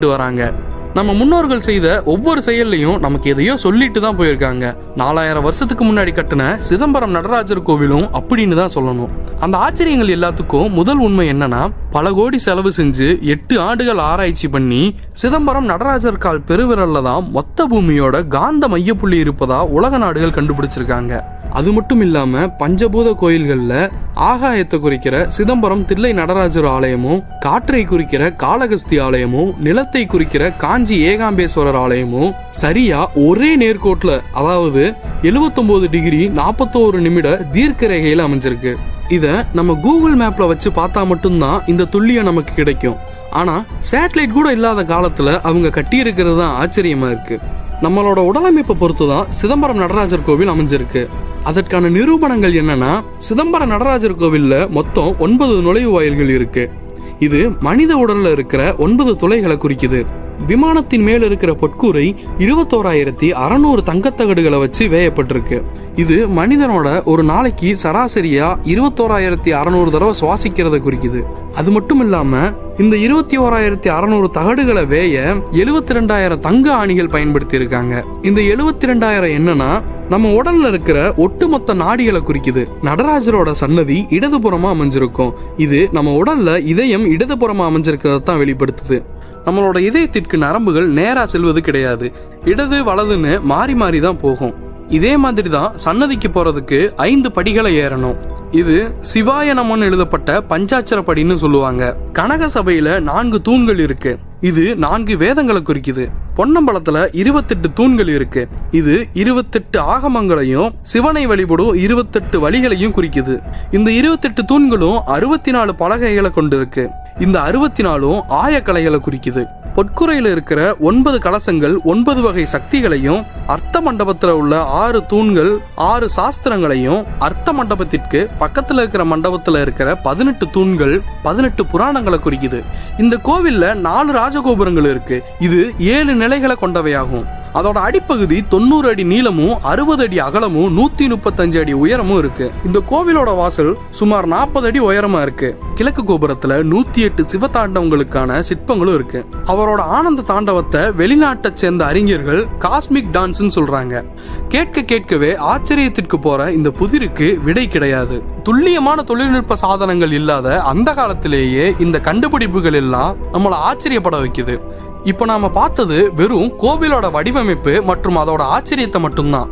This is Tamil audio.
கொண்டு வராங்க. நம்ம முன்னோர்கள் செய்த ஒவ்வொரு செயல்லையும் நமக்கு எதையோ சொல்லிட்டு தான் போயிருக்காங்க. நாலாயிரம் வருஷத்துக்கு முன்னாடி கட்டின சிதம்பரம் நடராஜர் கோவிலும் அப்படின்னு தான் சொல்லணும். அந்த ஆச்சரியங்கள் எல்லாத்துக்கும் முதல் உண்மை என்னன்னா பல கோடி செலவு செஞ்சு எட்டு ஆண்டுகள் ஆராய்ச்சி பண்ணி சிதம்பரம் நடராஜர் கால் பெருவிரல்ல தான் மொத்த பூமியோட காந்த மையப்புள்ளி இருப்பதா உலக நாடுகள் கண்டுபிடிச்சிருக்காங்க. அது மட்டும் இல்லாம பஞ்சபூத கோயில்கள்ல ஆகாயத்தை குறிக்கிற சிதம்பரம் தில்லை நடராஜர் ஆலயமும் காற்றை குறிக்கிற காளகஸ்தி ஆலயமும் நிலத்தை குறிக்கிற காஞ்சி ஏகாம்பேஸ்வரர் ஆலயமும் சரியா ஒரே நேர்கோட்ல அதாவது 79 டிகிரி 41 நிமிட தீர்க்க ரேகையில அமைஞ்சிருக்கு. இத நம்ம கூகுள் மேப்ல வச்சு பார்த்தா மட்டும்தான் இந்த துல்லியம் நமக்கு கிடைக்கும். ஆனா சேட்டலைட் கூட இல்லாத காலத்துல அவங்க கட்டியிருக்கிறது தான் ஆச்சரியமா இருக்கு. நம்மளோட உடலமைப்பை பொறுத்து தான் சிதம்பரம் நடராஜர் கோவில் அமைஞ்சிருக்கு. அதற்கான நிரூபணங்கள் என்னன்னா சிதம்பரம் நடராஜர் கோவில்ல மொத்தம் ஒன்பது நுழைவு வாயில்கள் இருக்கு. இது மனித உடல்ல இருக்கிற ஒன்பது துளைகளை குறிக்குது. விமானத்தின் மேல் இருக்கிற பொற்கூரை இருபத்தோராயிரத்தி அறநூறு தங்கத்தகடுகளை வச்சு வேயப்பட்டிருக்கு. இது மனிதனோட ஒரு நாளைக்கு சராசரியா இருபத்தோராயிரத்தி அறநூறு தடவை சுவாசிக்கிறத குறிக்குது. அது மட்டும் இல்லாம இந்த இருபத்தி ஓராயிரத்தி அறநூறு தகடுகளை வேய எழுபத்தி ரெண்டாயிரம் தங்க ஆணிகள் பயன்படுத்தி இருக்காங்க இந்த எழுபத்தி ரெண்டாயிரம் என்னன்னா நம்ம உடல்ல இருக்கிற ஒட்டுமொத்த நாடிகளை குறிக்குது. நடராஜரோட சன்னதி இடதுபுறமா அமைஞ்சிருக்கும். இது நம்ம உடல்ல இதயம் இடதுபுறமா அமைஞ்சிருக்கிறத தான் வெளிப்படுத்துது. நம்மளோட இதயத்திற்கு நரம்புகள் நேரா செல்வது கிடையாது. இடது வலதுன்னு மாறி மாறி தான் போகும். இதே மாதிரி தான் சன்னதிக்கு போறதுக்கு ஐந்து படிகளை ஏறணும். இது சிவாய நமன் எழுதப்பட்ட பஞ்சாட்சர படின்னு சொல்லுவாங்க. கனக சபையில நான்கு தூண்கள் இருக்கு. இது நான்கு வேதங்களை குறிக்குது. பொன்னம்பலத்துல இருபத்தெட்டு தூண்கள் இருக்கு. இது இருபத்தெட்டு ஆகமங்களையும் சிவனை வழிபடும் இருபத்தெட்டு வழிகளையும் குறிக்குது. இந்த இருபத்தெட்டு தூண்களும் அறுபத்தி நாலு பலகைகளை கொண்டு இருக்கு இந்த அறுபத்தி நாலும் ஆயக்கலைகளை குறிக்குது. பொற்குறையில் இருக்கிற ஒன்பது கலசங்கள் ஒன்பது வகை சக்திகளையும் அர்த்த மண்டபத்தில் உள்ள ஆறு தூண்கள் ஆறு சாஸ்திரங்களையும் அர்த்த மண்டபத்திற்கு பக்கத்தில் இருக்கிற மண்டபத்தில் இருக்கிற பதினெட்டு தூண்கள் பதினெட்டு புராணங்களை குறிக்குது. இந்த கோவிலில் நாலு ராஜகோபுரங்கள் இருக்கு. இது ஏழு நிலைகளை கொண்டவையாகும். அதோட அடிப்பகுதி தொண்ணூறு அடி நீளமும் அறுபது அடி அகலமும் நூத்தி முப்பத்தஞ்சு அடி உயரமும் இருக்கு. இந்த கோவிலோட வாசல் சுமார் நாற்பது அடி உயரமா இருக்கு. கிழக்கு கோபுரத்துல நூத்தி எட்டு சிவதாண்டவங்களுக்கான சிற்பங்களும் இருக்கு. அவரோட ஆனந்த தாண்டவத்தை வெளிநாட்டை சேர்ந்த அறிஞர்கள் காஸ்மிக் டான்ஸ்னு சொல்றாங்க. கேட்க கேட்கவே ஆச்சரியத்திற்கு போற இந்த புதிருக்கு விடை கிடையாது. துல்லியமான தொழில்நுட்ப சாதனங்கள் இல்லாத அந்த காலத்திலேயே இந்த கண்டுபிடிப்புகள் எல்லாம் நம்மளை ஆச்சரியப்பட வைக்குது. இப்போ நாம பார்த்தது வெறும் கோவிலோட வடிவமைப்பு மற்றும் அதோட ஆச்சரியத்தை மட்டும்தான்.